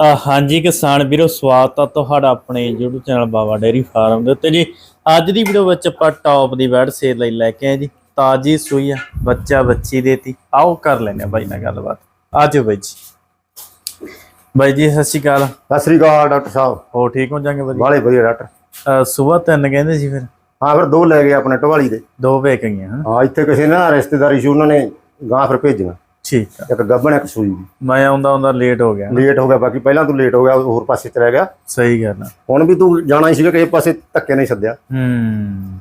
ਹਾਂਜੀ ਕਿਸਾਨ ਵੀਰੋ ਸਵਾਗਤ ਆ ਤੁਹਾਡਾ ਆਪਣੇ YouTube channel Baba dairy farm ਦੇ ਉੱਤੇ ਜੀ। ਅੱਜ ਦੀ ਵੀਡੀਓ ਵਿੱਚ ਆਪਾਂ ਟੌਪ ਦੀ ਬੈਡ ਸੇਲ ਲਈ ਲੈ ਕੇ ਆਏ ਜੀ। ਤਾਜੀ ਸੂਈ ਆ ਬੱਚਾ ਬੱਚੀ ਦੇਤੀ ਆਓ ਕਰ ਲੈਨੇ ਆ ਬਾਈ ਨਾਲ ਗੱਲਬਾਤ। ਆਜੋ ਬਾਈ ਜੀ। ਬਾਈ ਜੀ ਸਤਿ ਸ਼੍ਰੀ ਅਕਾਲ। ਸਤਿ ਸ੍ਰੀ ਅਕਾਲ ਡਾਕਟਰ ਸਾਹਿਬ। ਹੋ ਠੀਕ ਹੋ ਜਾਂਗੇ ਵਧੀਆ? ਬਾਲੇ ਵਧੀਆ ਡਾਕਟਰ। ਸਵੇਰ ਤਿੰਨ ਕਹਿੰਦੇ ਸੀ ਫਿਰ? ਹਾਂ ਫਿਰ ਦੋ ਲੈ ਗਏ ਆਪਣੇ ਢਵਾਲੀ ਦੇ। ਦੋ ਵੇਚ ਗਈਆਂ ਹਾਂ। ਇੱਥੇ ਕਿਸੇ ਨੇ ਨਾ ਰਿਸ਼ਤੇਦਾਰੀ ਸੀ ਉਹਨਾਂ ਨੇ ਗਾਂ ਫਿਰ ਭੇਜੀਆਂ ਠੀਕ ਆ। ਇੱਕ ਗੱਬਣ ਇੱਕ ਸੂਈ। ਮੈਂ ਆਉਂਦਾ ਆਉਂਦਾ ਲੇਟ ਹੋ ਗਿਆ ਲੇਟ ਹੋ ਗਿਆ ਬਾਕੀ ਪਹਿਲਾਂ ਤੂੰ ਲੇਟ ਹੋ ਗਿਆ ਹੋਰ ਪਾਸੇ ਚਲਾ ਗਿਆ। ਸਹੀ ਗੱਲ ਆ। ਹੁਣ ਵੀ ਤੂੰ ਜਾਣਾ ਹੀ ਸੀਗਾ ਕਿਸੇ ਪਾਸੇ ਧੱਕੇ ਨਹੀਂ ਸੱਦਿਆ। ਹੂੰ।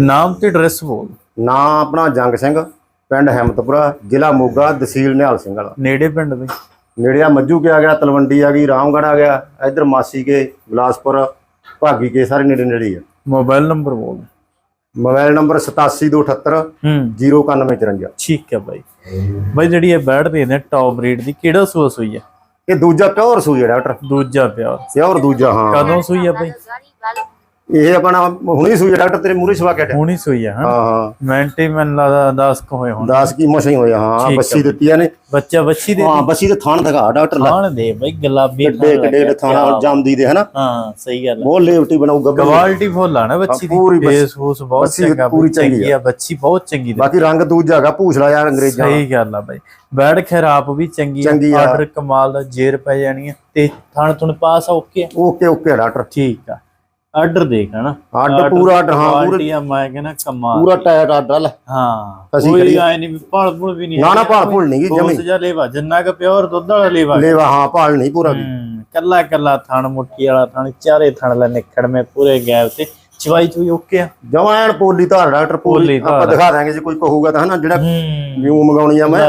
ਨਾਮ ਤੇ ਐਡਰੈਸ ਬੋਲ। ਨਾਂ ਆਪਣਾ ਜੰਗ ਸਿੰਘ ਪਿੰਡ ਹੈਮਤਪੁਰਾ ਜ਼ਿਲ੍ਹਾ ਮੋਗਾ ਤਹਿਸੀਲ ਨਿਹਾਲ ਸਿੰਘ ਵਾਲਾ। ਨੇੜੇ ਪਿੰਡ ਦੇ। ਨੇੜੇ ਆ ਮੱਜੂ ਕੇ ਆ ਗਿਆ ਤਲਵੰਡੀ ਆ ਗਈ ਰਾਮਗੜ੍ਹ ਆ ਗਿਆ ਇੱਧਰ ਮਾਸੀ ਕੇ ਬਿਲਾਸਪੁਰ ਭਾਗੀ ਕੇ ਸਾਰੇ ਨੇੜੇ ਨੇੜੇ ਆ। ਮੋਬਾਈਲ ਨੰਬਰ ਬੋਲ। ਮੋਬਾਈਲ ਨੰਬਰ 8728 ਹੂੰ। 09154 ਠੀਕ ਹੈ ਬਾਈ। ਬਾਈ ਜਿਹੜੀ ਇਹ ਬੈਡ ਦੇ ਨੇ ਟੌਪ ਬਰੀਡ ਦੀ ਕਿਹੜਾ ਸੂਆ ਸੂਈ ਆ ਇਹ ਦੂਜਾ ਪਿਓਰ ਸੂਈ ਹੈ ਡਾਕਟਰ। ਦੂਜਾ ਪਿਆਰ ਪਿਓਰ ਦੂਜਾ ਹਾਂ। ਕਦੋਂ ਸੂਈ ਆ ਬਾਈ? ਇਹ ਆਪਣਾ ਹੁਣੀ ਸੂਈ ਡਾਕਟਰ ਤੇਰੇ ਮੂਰੇ ਸਵਾ ਕੇ ਹਟਿਆ। ਹੁਣੀ ਸੂਈ ਆ ਹਾਂ। ਹਾਂ ਮੈਂਟੀ ਮੈਨੂੰ ਲੱਗਦਾ 10 ਕ ਹੋਏ ਹੁਣ 10 ਕੀ ਮਸਾਂ ਹੀ ਹੋਇਆ ਹਾਂ ਬੱਸੀ। ਦਿੱਤੀਆਂ ਨੇ ਬੱਚਾ ਬੱਚੀ ਦੇ ਹਾਂ ਬੱਸੀ ਦੇ ਥਾਣ ਦਿਖਾ ਡਾਕਟਰ ਲਾ। ਖਾਣ ਦੇ ਬਾਈ ਗੁਲਾਬੀ ਕਿੱਡੇ ਥਾਣ ਕਿੱਡੇ। ਥਾਣਾ ਜੰਮਦੀ ਦੇ ਹਨਾ? ਹਾਂ ਸਹੀ ਗੱਲ ਬਹੁਤ ਲੇਵਟੀ ਬਣਾਉ ਗੱਬਰ ਕੁਆਲਿਟੀ ਫੁੱਲ ਆ ਨਾ ਬੱਚੀ ਦੀ। ਪੂਰੀ ਫੇਸ ਫੂਸ ਬਹੁਤ ਚੰਗਾ ਪੂਰੀ ਚੰਗੀ ਆ। ਬੱਚੀ ਬਹੁਤ ਚੰਗੀ ਦੇ। ਬਾਕੀ ਰੰਗ ਦੂਜਾ ਹੈਗਾ ਭੂਸਲਾ ਯਾਰ ਅੰਗਰੇਜ਼ਾਂ। ਸਹੀ ਗੱਲ ਆ ਬਾਈ। ਬੈਡ ਖਰਾਬ ਵੀ ਚੰਗੀ ਆ। ਆਰਡਰ ਕਮਾਲ ਦਾ ਜੇਰ ਪੈ ਜਾਣੀ ਆ। ਤੇ ਥਣ ਥਣ ਪਾਸ ਓਕੇ ਆ? Okay okay doctor. ਠੀਕ ਆ। ਆਰਡਰ ਦੇਖ ਹਨਾ? ਆਰਡਰ ਪੂਰਾ ਆਰਡਰ ਹਾਂ ਪੂਰਾ ਮੈਂ ਕਹਿੰਦਾ ਕਮਾਲ ਪੂਰਾ ਟਾਇਟ ਆਰਡਰ ਲੈ। ਹਾਂ ਅਸੀਂ ਕੋਈ। ਆਏ ਨਹੀਂ ਭਲ ਭੁਲ ਵੀ ਨਹੀਂ ਨਾ ਨਾ ਭਾਲ ਭੁਲ ਨਹੀਂ ਜਮੀ। ਜਮੀ ਜਾ ਲੇਵਾ ਜਿੰਨਾ ਕ ਪਿਓਰ ਦੁੱਧ ਵਾਲਾ ਲੇਵਾ। ਲੇਵਾ ਹਾਂ ਭਾਲ ਨਹੀਂ ਪੂਰਾ ਵੀ। ਕੱਲਾ ਕੱਲਾ ਥਣ ਮੁੱਠੀ ਵਾਲਾ ਥਣ ਚਾਰੇ ਥਣ ਲੈ ਨਿਖੜ ਮੇ ਪੂਰੇ ਗੈਪ ਤੇ। ਚਵਾਈ ਚੂਈ ਓਕੇ ਆ। ਜਮਾਂ ਐਨ ਪੋਲੀ ਧਾਰ ਡਾਕਟਰ ਪੋਲੀ। ਆਪਾਂ ਦਿਖਾ ਦਾਂਗੇ ਜੇ ਕੋਈ ਕਹੂਗਾ ਤਾਂ ਹਨਾ ਜਿਹੜਾ ਵਿਊ ਮੰਗਾਉਣੀ ਆ ਮੈਂ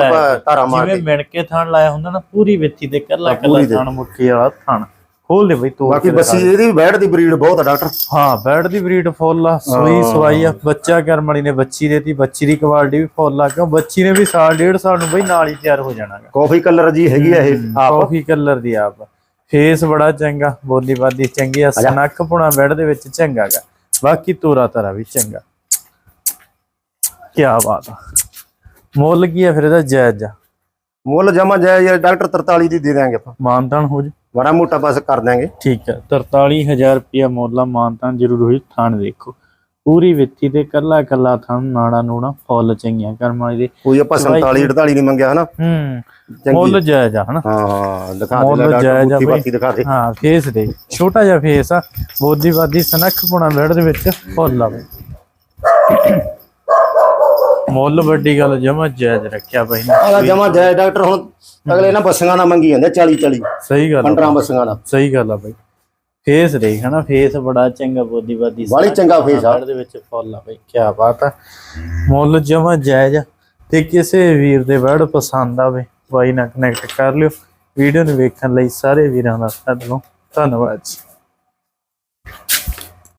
ਧਾਰਾ ਮਾਰ ਜਿਵੇਂ ਕੇ। ਮਿਣ ਕੇ ਥਣ ਲਾਇਆ ਹੁੰਦਾ ਨਾ ਪੂਰੀ ਵਿੱਥੀ ਤੇ ਕੱਲਾ ਕੱਲਾ। ਥਣ ਮੁੱਠੀ ਵਾਲਾ ਥਣ। ਖੋਲ ਦੇ ਬਈ ਤੂੰ ਬਾਕੀ ਬੱਸੀ ਇਹਦੀ ਵੀ ਦੀ ਬਰੀਡ ਬਹੁਤ ਆ ਡਾਕਟਰ। ਹਾਂ ਬੈਡ ਦੀ ਬਰੀਡ ਫੁੱਲ ਆ ਸੂਈ ਸਵਾਈ ਆ ਬੱਚਾ ਕਰਮ ਵਾਲੀ ਨੇ ਬੱਚੀ ਦੇਤੀ ਬੱਚੀ ਦੀ ਕੁਆਲਿਟੀ ਵੀ ਫੁੱਲ ਆ ਕਿਉਂ ਬੱਚੀ ਨੇ ਵੀ ਸਾਲ ਡੇਢ ਸਾਲ ਨੂੰ ਬਈ ਨਾਲ ਹੀ ਤਿਆਰ ਹੋ ਜਾਣਾਗਾ ਕਾਫੀ ਕਲਰ ਜੀ ਹੈਗੀ ਆ ਇਹ ਆਪ। ਕਾਫੀ ਕਲਰ ਦੀ ਆਪ। ਫੇਸ ਬੜਾ ਚੰਗਾ ਬੋਲੀ ਬਾਦੀ ਚੰਗੀ ਆ ਸਨੱਖ ਪੁਣਾ ਬੈਡ ਦੇ ਵਿੱਚ ਚੰਗਾਗਾ ਬਾਕੀ ਤੋਰਾ ਤਰਾ ਵੀ ਚੰਗਾ। ਕੀ ਬਾਤ ਆ। ਮੁੱਲ ਕੀ ਆ ਫਿਰ ਇਹਦਾ ਜਾਇਜ਼ ਆ। ਮੁੱਲ ਜਮਾ ਜਾਇ ਯਾਰ ਡਾਕਟਰ 43 ਦੀ ਦੇ ਦਿਆਂਗੇ ਆਪਾਂ। ਮਾਨਤਾਨ ਹੋ ਜੀ ਬੜਾ ਮੋਟਾ ਬਸ ਕਰ ਦਿਆਂਗੇ। ਠੀਕ ਹੈ। 43000 ਰੁਪਿਆ ਮੁੱਲ ਆ ਮਾਨਤਾਨ ਜ਼ਰੂਰ ਹੋਈ ਥਾਣ ਦੇਖੋ ਪੂਰੀ ਵਿੱਥੀ ਤੇ ਕੱਲਾ ਕੱਲਾ ਥਾਣ ਨਾੜਾ ਨੂੜਾ ਫੁੱਲ ਚੰਗੀਆਂ ਕਰਮ ਵਾਲੀ ਦੇ। ਕੋਈ ਆਪਾਂ 47 48 ਨਹੀਂ ਮੰਗਿਆ ਹਨਾ? ਹੂੰ ਮੁੱਲ ਜਾਇਜ਼ ਆ ਹਨਾ? ਹਾਂ ਹਾਂ ਦਿਖਾ ਮੁੱਲ ਦੇ ਲੈ ਜਾਇਜ਼ ਆ ਡਾਕਟਰ ਬਈ। ਬਾਕੀ ਦਿਖਾ ਦੇ। ਹਾਂ ਫੇਸ ਦੇ। ਛੋਟਾ ਜਿਹਾ ਫੇਸ ਆ ਬੋਦੀ ਬਾਦੀ ਸਨੱਖ ਪੁਣਾ ਬੈਡ ਦੇ ਵਿੱਚ ਫੁੱਲ ਆ ਮੁੱਲ ਵੱਡੀ ਗੱਲ ਜਮਾ ਜਾਇਜ਼ ਰੱਖਿਆ ਬਈ ਨੇ। ਆਹ ਜਮਾ ਜਾਇ ਡਾਕਟਰ ਹੁਣ ਅਗਲੇ ਨਾ ਬੱਸਾਂ ਦਾ ਮੰਗੀ ਜਾਂਦੇ 40 40 ਸਹੀ ਗੱਲ ਆ 15 ਬੱਸਾਂ ਦਾ ਸਹੀ ਗੱਲ ਆ ਬਈ। ਫੇਸ ਦੇਖ ਹਨਾ ਫੇਸ ਬੜਾ ਚੰਗਾ ਬੋਦੀ ਬਾਦੀ ਚੰਗਾ face ਆ। ਦੇ ਵਿੱਚ ਫੁੱਲ ਆ ਬਈ ਕੀ ਬਾਤ ਆ। ਮੁੱਲ ਜਮਾ ਜਾਇਜ਼ ਆ। ਤੇ ਕਿਸੇ ਵੀਰ ਦੇ ਵਰਡ ਪਸੰਦ ਆਵੇ ਬਾਈ ਨਾਲ ਕਨੈਕਟ ਕਰ ਲਿਓ। ਵੀਡੀਓ ਨੂੰ ਵੇਖਣ ਲਈ ਸਾਰੇ ਵੀਰਾਂ ਦਾ ਧੰਨਵਾਦ। ਧੰਨਵਾਦ ਜੀ।